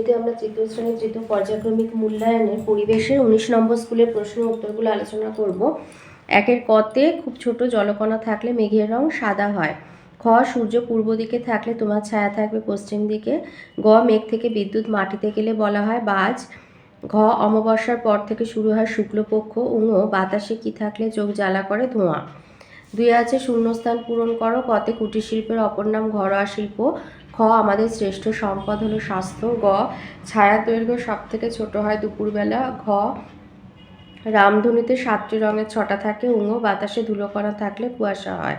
ভিডিওতে আমরা তৃতীয় শ্রেণির তৃতীয় পর্যায়ক্রমিক মূল্যায়নের পরিবেশের উনিশ নম্বর স্কুলের প্রশ্ন উত্তরগুলো আলোচনা করব। একের কতে খুব ছোট জলকণা থাকলে মেঘের রং সাদা হয়। খ, সূর্য পূর্ব দিকে থাকলে তোমার ছায়া থাকবে পশ্চিম দিকে। গ, মেঘ থেকে বিদ্যুৎ মাটিতে গেলে বলা হয় বাজ। ঘ, অমাবস্যার পর থেকে শুরু হয় শুক্লপক্ষ। উঙ বাতাসে কি থাকলে চোখ জ্বালা করে ধোঁয়া। দুই আছে শূন্যস্থান পূরণ করো। কতে কুটির শিল্পের অপর নাম ঘরোয়া শিল্প। আমাদের শ্রেষ্ঠ সম্পদ হলো স্বাস্থ্য। গ, ছায়া দৈর্ঘ্য সব থেকে ছোট হয় দুপুরবেলা। ঘ, রামধনুতে সাতটি রঙের ছটা থাকে, উঙ, বাতাসে ধুলোকণা থাকলে কুয়াশা হয়।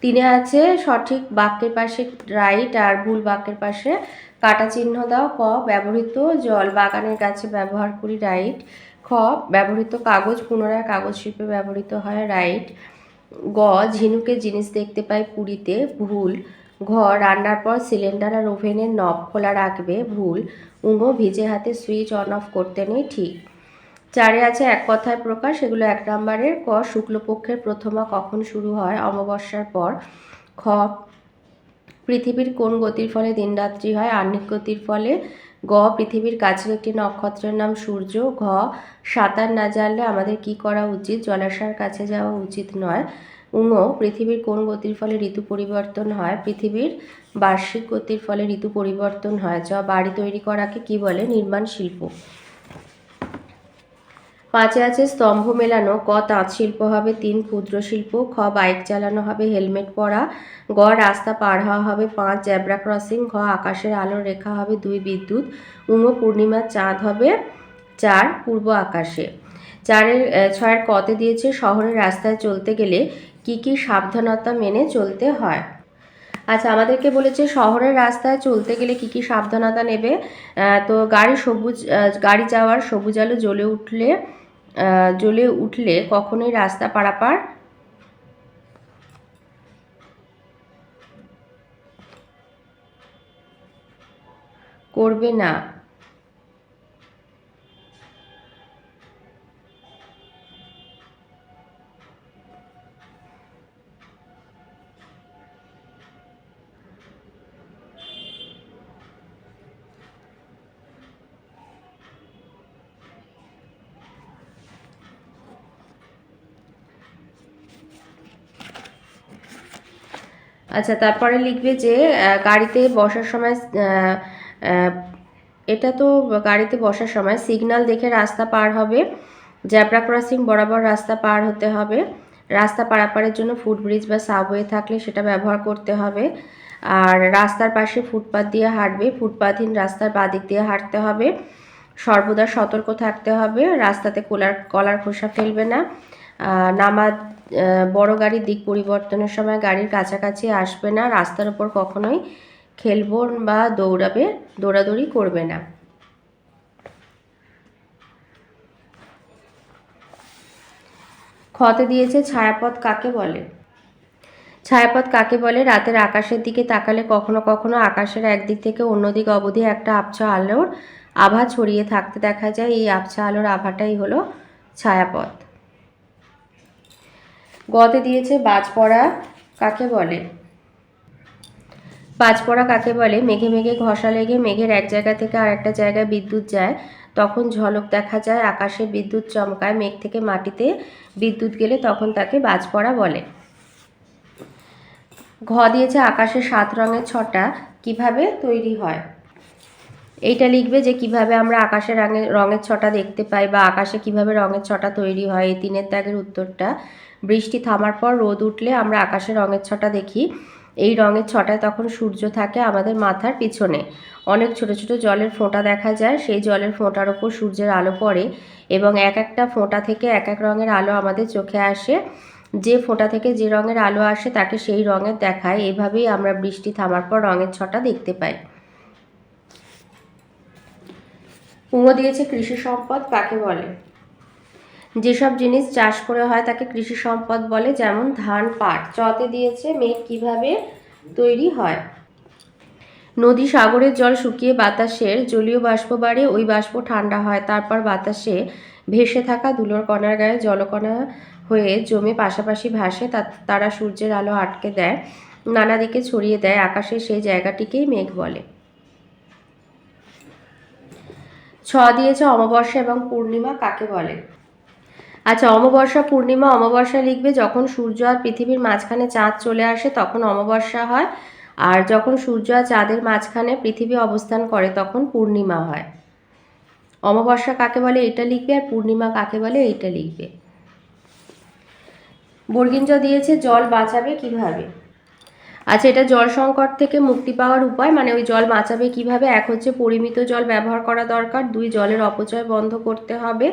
তিনে আছে সঠিক বাক্যের পাশে রাইট আর ভুল বাক্যের পাশে কাটা চিহ্ন দাও। ক, ব্যবহৃত জল বাগানের গাছে ব্যবহার করি রাইট। খ, ব্যবহৃত কাগজ পুনরায় কাগজ শিল্পে ব্যবহৃত হয় রাইট। গ, ঝিনুকের জিনিস দেখতে পাই পুরীতে, ভুল। ঘ রান্নার পর সিলিন্ডার আর ওভেনের নব খোলা রাখবে ভুল। উঙো ভিজে হাতে সুইচ অন অফ করতে নেই ঠিক। চারে আছে এক কথায় প্রকাশ, এগুলো এক নম্বরের। ক, শুক্লপক্ষের প্রথমা কখন শুরু হয় অমাবস্যার পর? খ, পৃথিবীর কোন গতির ফলে দিনরাত্রি হয় আহ্নিক গতির ফলে? গ, পৃথিবীর কাছের একটি নক্ষত্রের নাম সূর্য। ঘ, সাঁতার না জানলে আমাদের কি করা উচিত? জলাশয়ের কাছে যাওয়া উচিত নয়। উঙ পৃথিবীর কোন গতির ফলে ঋতু পরিবর্তন হয়? পৃথিবীর বার্ষিক গতির ফলে ঋতু পরিবর্তন হয় যা বাড়ি তৈরি করাকে কি বলে? নির্মাণ শিল্প। পাঁচে আছে স্তম্ভ মেলানো, ক, তাঁত শিল্প হবে তিন, ক্ষুদ্র শিল্প, খ, বাইক চালানো হবে, হেলমেট পরা, গ, রাস্তা পার হওয়া হবে পাঁচ জ্যাব্রা ক্রসিং, ঘ, আকাশের আলোর রেখা হবে দুই, বিদ্যুৎ উঙ পূর্ণিমার চাঁদ হবে চার, পূর্ব আকাশে। চারের ছয়ের কতে দিয়েছে, শহরের রাস্তায় চলতে গেলে কি কি সাবধানতা মেনে চলতে হয়? আচ্ছা আমাদেরকে বলেছে শহরের রাস্তায় চলতে গেলে কি কি সাবধানতা নেবে? তো গাড়ি সবুজ গাড়ি যাওয়ার সবুজ আলো জ্বলে উঠলে জ্বলে উঠলে কখনোই রাস্তা পারাপার করবে না। আচ্ছা তারপরে লিখবে যে গাড়িতে বসার সময় এটা তো গাড়িতে বসার সময় সিগন্যাল দেখে রাস্তা পার হবে। জ্যাব্রা ক্রসিং বরাবর রাস্তা পার হতে হবে। রাস্তা পারাপারের জন্য ফুটব্রিজ বা সাবওয়ে থাকলে সেটা ব্যবহার করতে হবে। আর রাস্তার পাশে ফুটপাথ দিয়ে হাঁটবে, ফুটপাতহীন রাস্তার বাদিক দিয়ে হাঁটতে হবে। সর্বদা সতর্ক থাকতে হবে, রাস্তাতে কলার কলার খোসা ফেলবে না। নামাজ বড় গাড়ির দিক পরিবর্তনের সময় গাড়ির কাছাকাছি আসবে না, রাস্তার উপর কখনোই খেলব বা দৌড়াবে, দৌড়াদৌড়ি করবে না। খতে দিয়েছে ছায়াপথ কাকে বলে? ছায়াপথ কাকে বলে? রাতের আকাশের দিকে তাকালে কখনো কখনো আকাশের একদিক থেকে অন্যদিক অবধি একটা আবছা আলোর আভা ছড়িয়ে থাকতে দেখা যায়। এই আবছা আলোর আভাটাই হলো ছায়াপথ। গতে দিয়েছে বাজ পড়া কাকে বলে? বাজ পড়া কাকে বলে? মেঘে মেঘে ঘষা লেগে মেঘের এক জায়গা থেকে আর একটা জায়গায় বিদ্যুৎ যায়। তখন ঝলক দেখা যায়, আকাশে বিদ্যুৎ চমকায়, মেঘ থেকে মাটিতে বিদ্যুৎ গেলে তখন তাকে বাজ পড়া বলে। ঘ দিয়েছে আকাশে সাত রঙের ছটা। কীভাবে তৈরি হয়? এইটা লিখবে যে কীভাবে আমরা আকাশে রঙের রঙের ছটা দেখতে পাই বা আকাশে কীভাবে রঙের ছটা তৈরি হয়। এই তিনের দাগের উত্তরটা। বৃষ্টি থামার পর রোদ উঠলে আমরা আকাশে রঙের ছটা দেখি। এই রঙের ছটায় তখন সূর্য থাকে আমাদের মাথার পিছনে। অনেক ছোট ছোট জলের ফোঁটা দেখা যায়। সেই জলের ফোঁটার ওপর সূর্যের আলো পড়ে এবং এক একটা ফোঁটা থেকে এক এক রঙের আলো আমাদের চোখে আসে। যে ফোঁটা থেকে যে রঙের আলো আসে তাকে সেই রঙের দেখায়। এভাবেই আমরা বৃষ্টি থামার পর রঙের ছটা দেখতে পাই। কুমো দিয়েছে কৃষি সম্পদ কাকে বলে? যেসব জিনিস চাষ করে হয় তাকে কৃষি সম্পদ বলে, যেমন ধান, পাট। চতে দিয়েছে মেঘ কীভাবে তৈরি হয়? নদী সাগরের জল শুকিয়ে বাতাসের জলীয় বাষ্প বাড়ে, ওই বাষ্প ঠান্ডা হয়, তারপর বাতাসে ভেসে থাকা ধুলোর কণার গায়ে জলকণা হয়ে জমে পাশাপাশি ভাসে তারা সূর্যের আলো আটকে দেয়, নানা দিকে ছড়িয়ে দেয়, আকাশে সেই জায়গাটিকেই মেঘ বলে। ছ দিয়েছে অমাবস্যা এবং পূর্ণিমা কাকে বলে? আচ্ছা অমাবস্যা, পূর্ণিমা, অমাবস্যা লিখবে যখন সূর্য আর পৃথিবীর মাঝখানে চাঁদ চলে আসে তখন অমাবস্যা হয়। আর যখন সূর্য আর চাঁদের মাঝখানে পৃথিবী অবস্থান করে তখন পূর্ণিমা হয়। অমাবস্যা কাকে বলে? এটা লিখবে আর পূর্ণিমা কাকে বলে? এইটা লিখবে। বর্গিঞ্জ দিয়েছে, জল বাঁচাবে কীভাবে? আচ্ছা এটা জল সংকট থেকে মুক্তি পাওয়ার উপায়? মানে ওই জল বাঁচাবে কীভাবে? এক হচ্ছে পরিমিত জল ব্যবহার করা দরকার। দুই, জলের অপচয় বন্ধ করতে হবে।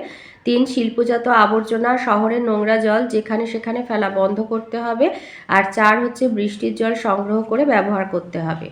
তিন, শিল্পজাত আবর্জনা, শহরের নোংরা জল, যেখানে সেখানে ফেলা বন্ধ করতে হবে। আর চার হচ্ছে বৃষ্টির জল সংগ্রহ করে ব্যবহার করতে হবে।